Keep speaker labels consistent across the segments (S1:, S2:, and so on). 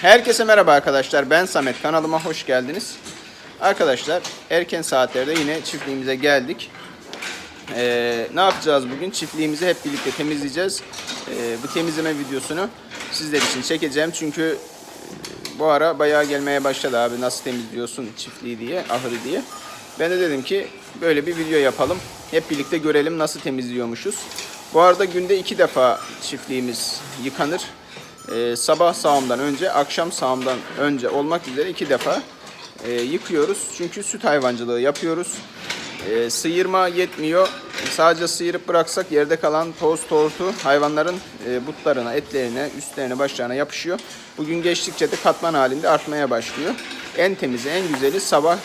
S1: Herkese merhaba arkadaşlar. Ben Samet. Kanalıma hoş geldiniz. Arkadaşlar erken saatlerde yine çiftliğimize geldik. Ee, ne yapacağız bugün? Çiftliğimizi hep birlikte temizleyeceğiz. Ee, bu temizleme videosunu sizler için çekeceğim. Çünkü e, bu ara bayağı gelmeye başladı abi nasıl temizliyorsun çiftliği diye, ahırı diye. Ben de dedim ki böyle bir video yapalım. Hep birlikte görelim nasıl temizliyormuşuz. Bu arada günde iki defa çiftliğimiz yıkanır. Ee, sabah sağımdan önce, akşam sağımdan önce olmak üzere iki defa e, yıkıyoruz. Çünkü süt hayvancılığı yapıyoruz. E, sıyırma yetmiyor. Sadece sıyırıp bıraksak yerde kalan toz tortu hayvanların e, butlarına, etlerine, üstlerine, başlarına yapışıyor. Bugün geçtikçe de katman halinde artmaya başlıyor. En temizi, en güzeli sabah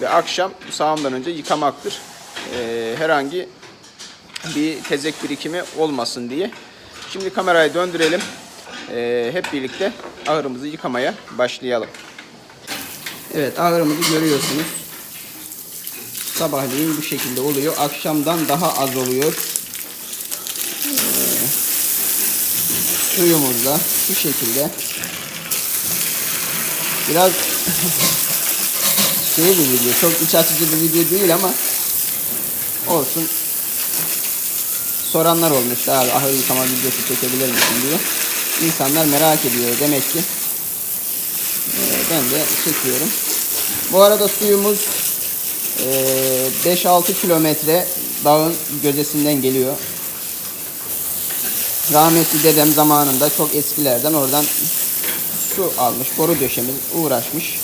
S1: ve akşam sağımdan önce yıkamaktır. E, herhangi bir tezek birikimi olmasın diye. Şimdi kamerayı döndürelim. E, hep birlikte ahırımızı yıkamaya başlayalım. Evet ahırımızı görüyorsunuz. Sabahleyin bu şekilde oluyor. Akşamdan daha az oluyor. Ee, suyumuz da bu şekilde. Biraz şey bir video. Çok iç açıcı bir video değil ama olsun. Soranlar olmuştu abi ahır yıkama videosu çekebilir misin diye. İnsanlar merak ediyor demek ki. Ee, ben de çekiyorum. Bu arada suyumuz ee, 5-6 kilometre dağın göcesinden geliyor. Rahmetli dedem zamanında çok eskilerden oradan su almış, boru döşemiş, uğraşmış.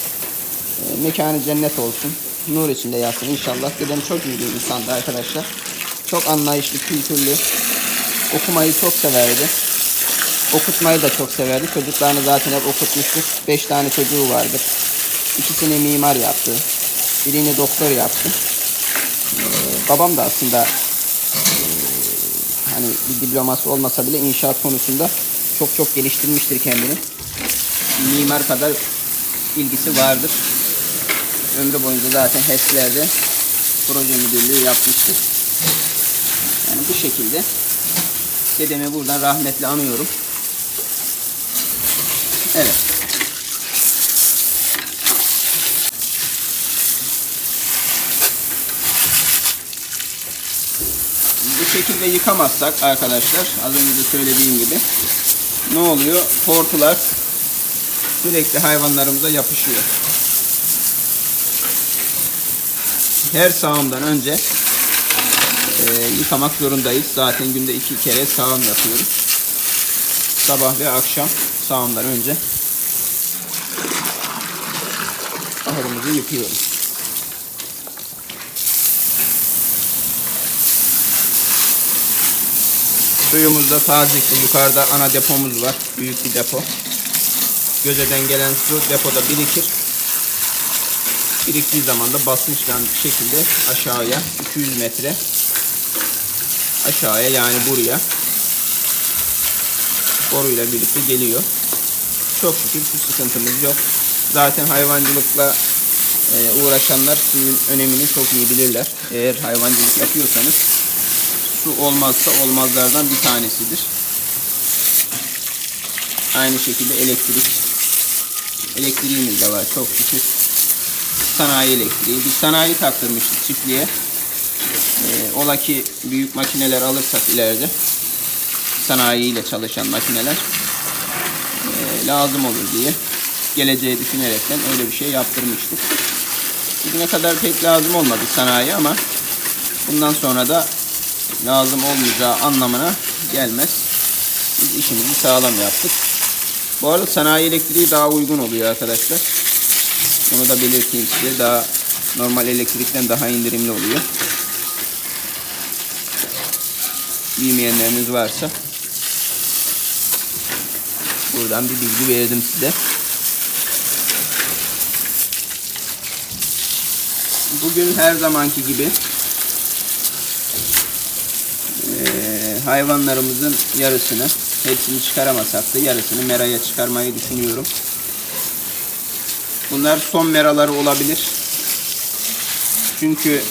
S1: Ee, mekanı cennet olsun. Nur içinde yatsın inşallah. Dedem çok iyi bir insandı arkadaşlar. Çok anlayışlı, kültürlü. Okumayı çok severdi. Okutmayı da çok severdi. Çocuklarını zaten hep okutmuştur. 5 tane çocuğu vardır. İkisini mimar yaptı. Birini doktor yaptı. Ee, babam da aslında e, hani bir diploması olmasa bile inşaat konusunda çok çok geliştirmiştir kendini. Mimar kadar ilgisi vardır. Ömrü boyunca zaten HES'lerde proje müdürlüğü yapmıştır. Yani bu şekilde dedemi buradan rahmetle anıyorum. Bu şekilde yıkamazsak arkadaşlar az önce de söylediğim gibi ne oluyor? Tortular sürekli hayvanlarımıza yapışıyor. Her sağımdan önce e, yıkamak zorundayız. Zaten günde iki kere sağım yapıyoruz. Sabah ve akşam sağımdan önce ahırımızı yıkıyoruz. Suyumuz da taze yukarıda ana depomuz var. Büyük bir depo. Gözeden gelen su depoda birikir. Biriktiği zaman da basınçla bir şekilde aşağıya 200 metre aşağıya yani buraya boruyla birlikte geliyor. Çok şükür su sıkıntımız yok. Zaten hayvancılıkla e, uğraşanlar suyun önemini çok iyi bilirler. Eğer hayvancılık yapıyorsanız su olmazsa olmazlardan bir tanesidir. Aynı şekilde elektrik. Elektriğimiz de var çok şükür. Sanayi elektriği. Biz sanayi taktırmıştık çiftliğe. Ee, ola ki büyük makineler alırsak ileride sanayi ile çalışan makineler e, lazım olur diye geleceği düşünerekten öyle bir şey yaptırmıştık. Bugüne kadar pek lazım olmadı sanayi ama bundan sonra da lazım olmayacağı anlamına gelmez. Biz işimizi sağlam yaptık. Bu arada sanayi elektriği daha uygun oluyor arkadaşlar. Onu da belirteyim size. Daha normal elektrikten daha indirimli oluyor. Bilmeyenleriniz varsa buradan bir bilgi verdim size. Bugün her zamanki gibi ee, hayvanlarımızın yarısını, hepsini çıkaramasak da yarısını meraya çıkarmayı düşünüyorum. Bunlar son meraları olabilir. Çünkü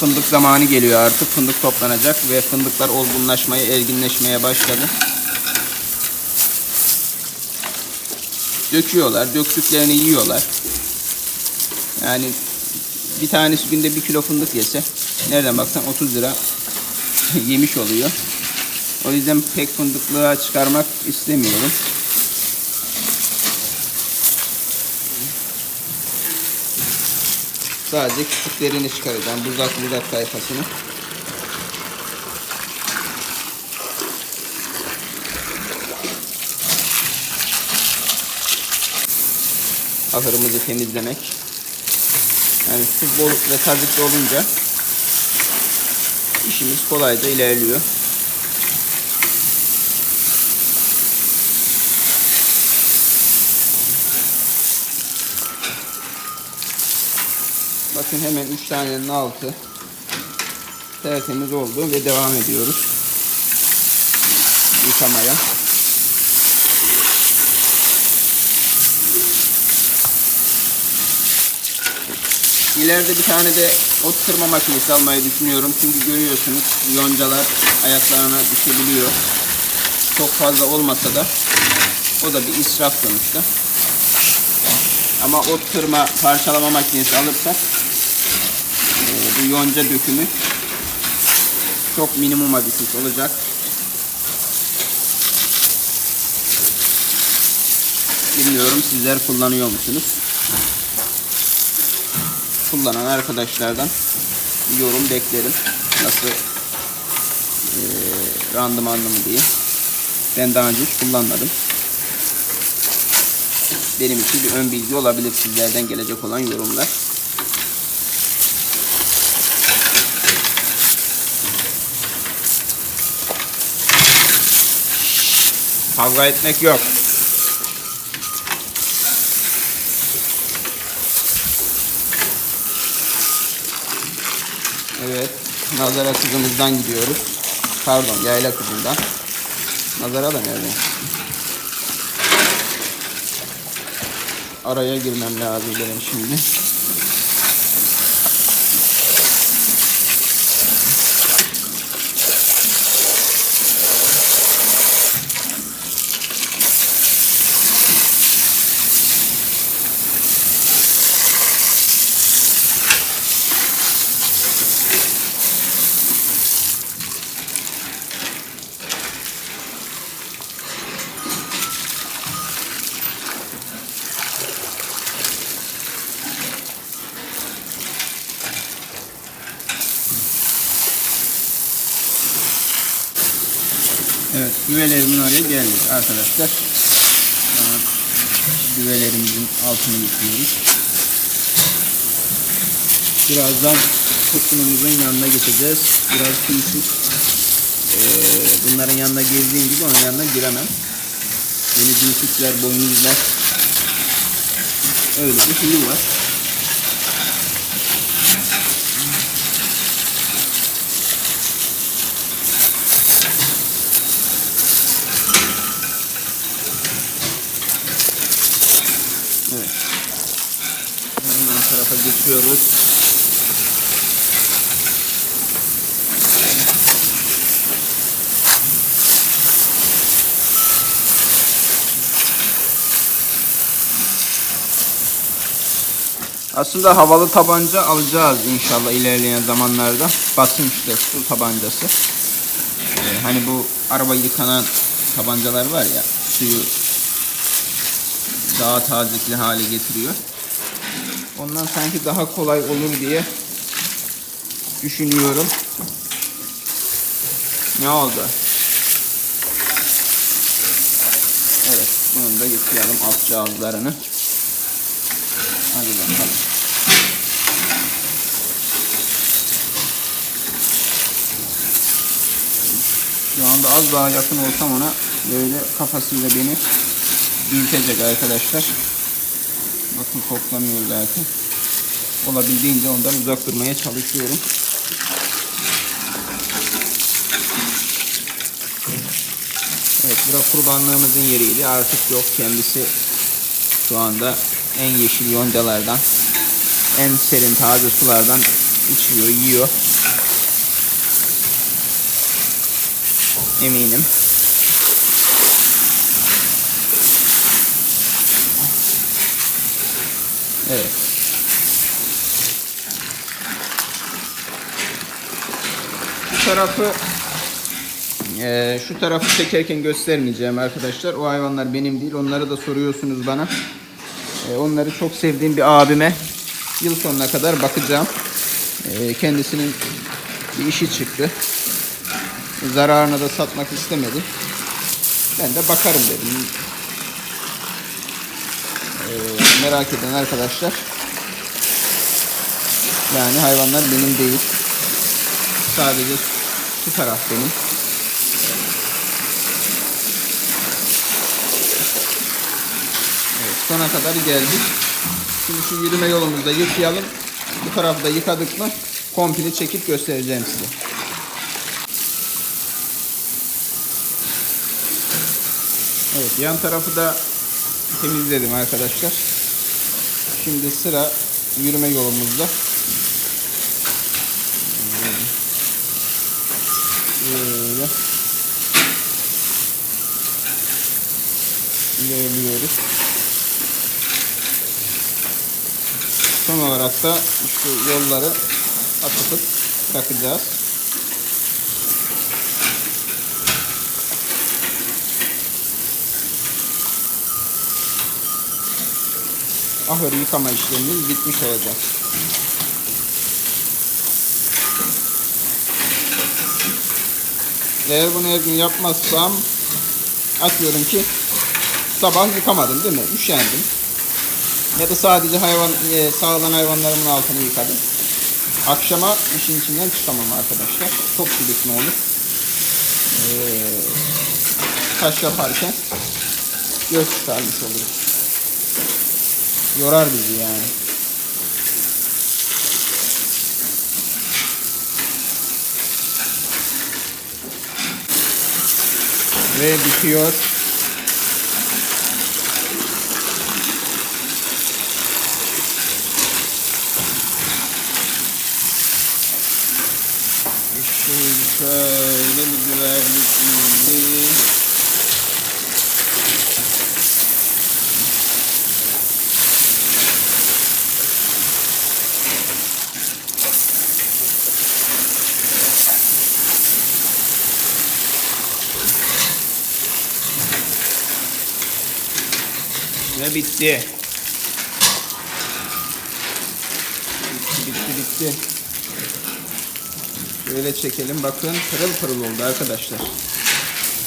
S1: fındık zamanı geliyor artık. Fındık toplanacak ve fındıklar olgunlaşmaya, erginleşmeye başladı. Döküyorlar. Döktüklerini yiyorlar. Yani bir tanesi günde bir kilo fındık yese nereden baksan 30 lira yemiş oluyor. O yüzden pek fındıklığa çıkarmak istemiyorum. Sadece küçüklerini çıkaracağım. Buzak buzak tayfasını. Ahırımızı temizlemek. Yani su bol ve tazikli olunca işimiz kolayca ilerliyor. Bakın hemen 3 tanenin altı tertemiz oldu ve devam ediyoruz yıkamaya. İleride bir tane de ot kırma makinesi almayı düşünüyorum. Çünkü görüyorsunuz yoncalar ayaklarına düşebiliyor. Çok fazla olmasa da o da bir israf sonuçta. Ama ot kırma parçalama makinesi alırsak bu yonca dökümü çok minimuma düşmüş olacak. Bilmiyorum sizler kullanıyor musunuz? Kullanan arkadaşlardan yorum beklerim. Nasıl e, randımanlı mı diye. Ben daha önce hiç kullanmadım. Benim için bir ön bilgi olabilir sizlerden gelecek olan yorumlar. Kavga etmek yok. Evet. Nazara kızımızdan gidiyoruz. Pardon yayla kızından. Nazara da nerede? Araya girmem lazım benim şimdi. Evet, düvelerimin oraya geldik arkadaşlar. An düvelerimizin altını yıkıyoruz. Birazdan kısmımızın yanına geçeceğiz. Biraz çünkü eee, bunların yanına girdiğim gibi onun yanına giremem. Böyle büyüklükler, boynuzlar öyle bir huyu var. Evet. Hemen o tarafa geçiyoruz. Aslında havalı tabanca alacağız inşallah ilerleyen zamanlarda. Basınçlı su tabancası. Ee, hani bu araba yıkanan tabancalar var ya suyu daha tazikli hale getiriyor. Ondan sanki daha kolay olur diye düşünüyorum. Ne oldu? Evet, bunun da yıkayalım alt cihazlarını. Hadi bakalım. Şu anda az daha yakın olsam ona böyle kafasıyla beni dürtecek arkadaşlar. Bakın koklamıyor zaten. Olabildiğince ondan uzak durmaya çalışıyorum. Evet, burası kurbanlığımızın yeriydi. Artık yok kendisi şu anda en yeşil yoncalardan, en serin taze sulardan içiyor, yiyor. Eminim. Evet. Şu tarafı eee, şu tarafı çekerken göstermeyeceğim arkadaşlar. O hayvanlar benim değil. Onları da soruyorsunuz bana. Eee, onları çok sevdiğim bir abime yıl sonuna kadar bakacağım. Eee, kendisinin bir işi çıktı. Zararına da satmak istemedi. Ben de bakarım dedim. Eee, merak eden arkadaşlar. Yani hayvanlar benim değil. Sadece şu taraf benim. Evet, sona kadar geldik. Şimdi şu yürüme yolumuzda yıkayalım. Bu tarafı da yıkadık mı komple çekip göstereceğim size. Yan tarafı da temizledim arkadaşlar. Şimdi sıra yürüme yolumuzda. Böyle ilerliyoruz. Son olarak da şu yolları atıp takacağız. Ahırı yıkama işlemimiz bitmiş olacak. Eğer bunu her gün yapmazsam atıyorum ki sabah yıkamadım değil mi? Üşendim. Ya da sadece hayvan e, sağlanan hayvanlarımın altını yıkadım. Akşama işin içinden çıkamam arkadaşlar. Çok birikme olur. Ee, taş yaparken göz çıkarmış oluruz. Yorar bizi yani. Ve bitiyor. İşte şöyle güzellik şimdi. Ve bitti. Bitti bitti bitti. Şöyle çekelim bakın pırıl pırıl oldu arkadaşlar.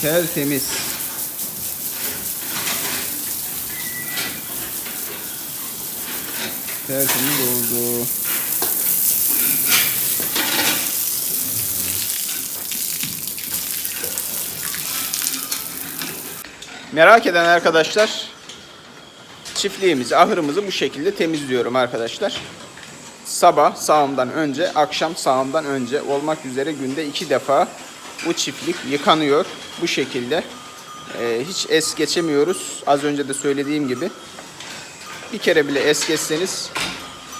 S1: Tertemiz. Tertemiz oldu. Merak eden arkadaşlar çiftliğimizi, ahırımızı bu şekilde temizliyorum arkadaşlar. Sabah sağımdan önce, akşam sağımdan önce olmak üzere günde iki defa bu çiftlik yıkanıyor. Bu şekilde. Ee, hiç es geçemiyoruz. Az önce de söylediğim gibi. Bir kere bile es geçseniz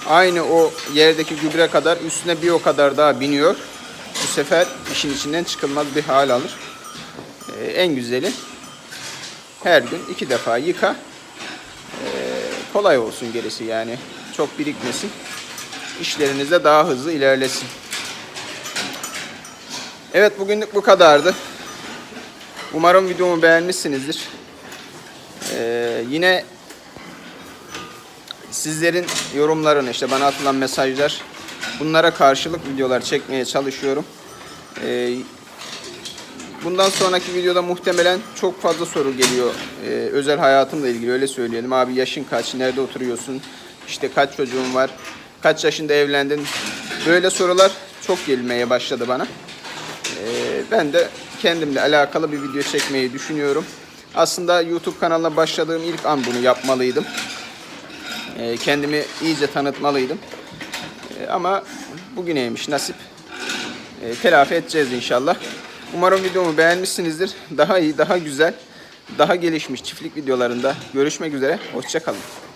S1: aynı o yerdeki gübre kadar üstüne bir o kadar daha biniyor. Bu sefer işin içinden çıkılmaz bir hal alır. Ee, en güzeli her gün iki defa yıka kolay olsun gerisi yani. Çok birikmesin. İşleriniz de daha hızlı ilerlesin. Evet bugünlük bu kadardı. Umarım videomu beğenmişsinizdir. Ee, yine sizlerin yorumlarını işte bana atılan mesajlar bunlara karşılık videolar çekmeye çalışıyorum. Ee, Bundan sonraki videoda muhtemelen çok fazla soru geliyor. Ee, özel hayatımla ilgili öyle söyleyelim. Abi yaşın kaç? Nerede oturuyorsun? İşte kaç çocuğun var? Kaç yaşında evlendin? Böyle sorular çok gelmeye başladı bana. Ee, ben de kendimle alakalı bir video çekmeyi düşünüyorum. Aslında YouTube kanalına başladığım ilk an bunu yapmalıydım. Ee, kendimi iyice tanıtmalıydım. Ee, ama bugüneymiş nasip. Ee, telafi edeceğiz inşallah. Umarım videomu beğenmişsinizdir. Daha iyi, daha güzel, daha gelişmiş çiftlik videolarında görüşmek üzere. Hoşçakalın.